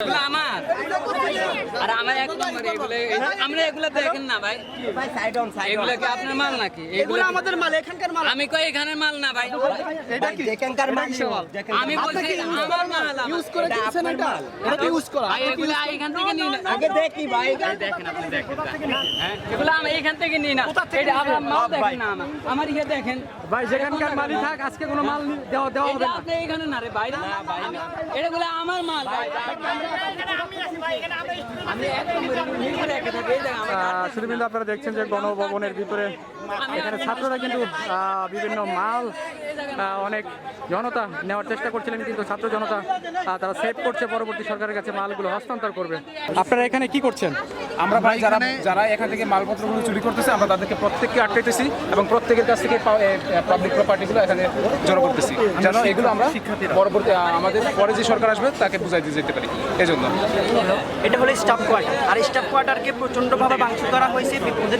এগুলো আমার আর আমার এক নম্বর এগুলো আমরা এগুলো দেখেন না ভাই। ভাই সাইড অন সাইড এগুলো কি আপনার মাল নাকি? এগুলো আমাদের মাল এখানকার মাল। আমি কই এখানের মাল না ভাই? এটা কি? যেখানকার মাল আমি বলছি আমার মাল ইউজ করে? কিনছেন এটা এটা তো ইউজ করা? ভাই এগুলো এখান থেকে নিই না। আগে দেখি ভাই দেখেন আপনি দেখেন। হ্যাঁ এগুলো আমি এখান থেকে নিই না। এটা আপনার মাল দেখেন না আমার। আমার ইয়ে দেখেন। ভাই যেখানকার মালই থাক আজকে কোনো মাল দেওয়া দেওয়া হবে না। আপনি এখানে না রে ভাই। এটা গুলো আমার মাল ভাই শুধুমাত্র আপনারা দেখছেন যে গণভবনের ভিতরে এখানে ছাত্ররা কিন্তু বিভিন্ন মাল অনেক জনতা নেওয়ার চেষ্টা করছিলেন কিন্তু ছাত্র জনতা তারা সেভ করছে পরবর্তী সরকারের কাছে মালগুলো হস্তান্তর করবে। আপনারা এখানে কি করছেন? আমরা ভাই যারা যারা এখান থেকে মালপত্রগুলো চুরি করতেছে আমরা তাদেরকে প্রত্যেককে আটকাইতেছি এবং প্রত্যেকের কাছ থেকে পাবলিক প্রপার্টিগুলো এখানে জড়ো করতেছি। যেন এগুলো আমরা পরবর্তী আমাদের পরে যে সরকার আসবে তাকে বুঝাই দিয়ে যেতে পারি। এই জন্য এটা হলো স্টাফ কোয়ার্টার আর স্টাফ কোয়ার্টারকে প্রচণ্ডভাবে ভাঙচুর করা হয়েছে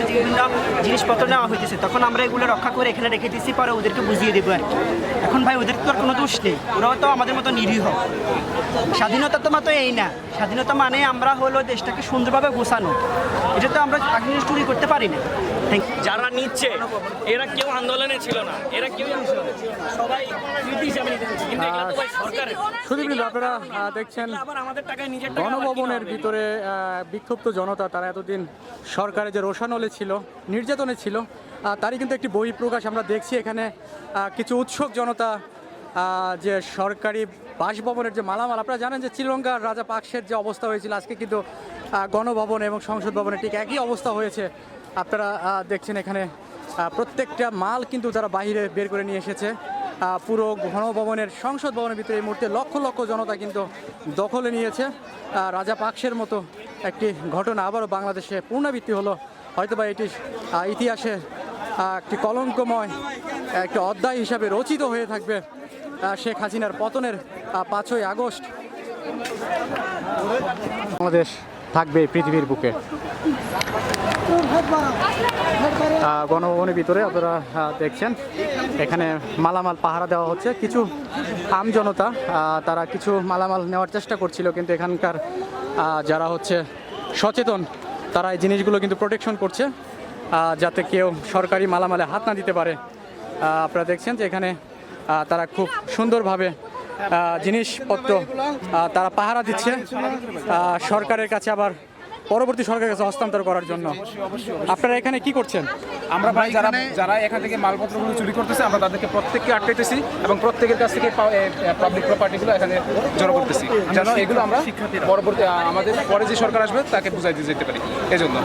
বিভিন্ন জিনিসপত্র নেওয়া হয়েছে তখন আমরা এগুলো রক্ষা করে এখানে রেখে দিয়েছি পরে ওদেরকে বুঝিয়ে দেবো আর কি। এখন ভাই ওদের তো আর কোনো দোষ নেই ওরাও তো আমাদের মতো নিরীহ। স্বাধীনতা তো মাত্র এই না। স্বাধীনতা মানে আমরা হলো দেশটাকে সুন্দরভাবে গোছানো। এটা তো আমরা আগে চুরি করতে পারি না যারা নিচ্ছে এরা কেউ আন্দোলনে ছিল না এরা কেউ সবাই আপনারা দেখছেন গণভবনের ভিতরে আহ, বিক্ষুব্ধ জনতা তারা এতদিন সরকারের যে রোষানলে ছিল নির্যাতনে ছিল তারই কিন্তু একটি বই প্রকাশ আমরা দেখছি। এখানে কিছু উৎসুক জনতা যে সরকারি বাসভবনের যে মালামাল, আপনারা জানেন যে শ্রীলঙ্কার রাজা পাকসের যে অবস্থা হয়েছিল, আজকে কিন্তু গণভবন এবং সংসদ ভবনে ঠিক একই অবস্থা হয়েছে। আপনারা দেখছেন এখানে প্রত্যেকটা মাল কিন্তু তারা বাইরে বের করে নিয়ে এসেছে। পুরো গণভবনের সংসদ ভবনের ভিতরে এই মুহূর্তে লক্ষ লক্ষ জনতা কিন্তু দখলে নিয়েছে। রাজা পাকসের মতো একটি ঘটনা আবারও বাংলাদেশে পুনরাবৃত্তি হলো। হয়তোবা এটি ইতিহাসে একটি কলঙ্কময় একটি অধ্যায় হিসাবে রচিত হয়ে থাকবে শেখ হাসিনার পতনের পাঁচই আগস্ট। বাংলাদেশ থাকবে পৃথিবীর বুকে। গণভবনের ভিতরে আপনারা দেখছেন, এখানে মালামাল পাহারা দেওয়া হচ্ছে। কিছু আম জনতা তারা কিছু মালামাল নেওয়ার চেষ্টা করছিল, কিন্তু এখানকার যারা হচ্ছে সচেতন, তারা এই জিনিসগুলো কিন্তু প্রোটেকশন করছে। যাতে কেউ সরকারি মালামালে হাত না দিতে পারে। আপনারা দেখছেন যে এখানে তারা খুব সুন্দরভাবে জিনিসপত্র তারা পাহারা দিচ্ছে। সরকারের কাছে আবার, পরবর্তী সরকারের কাছে হস্তান্তর করার জন্য। আপনারা এখানে কি করছেন? আমরা ভাই যারা যারা এখান থেকে মালপত্রগুলো চুরি করতেছে, আমরা তাদেরকে প্রত্যেককে আটকাইতেছি এবং প্রত্যেকের কাছ থেকে পাবলিক প্রপার্টিগুলো এখানে জড়ো করতেছি। যেন এগুলো আমরা পরবর্তী আমাদের, পরে যে সরকার আসবে, তাকে বুঝাই দিয়ে যেতে পারি। এই জন্য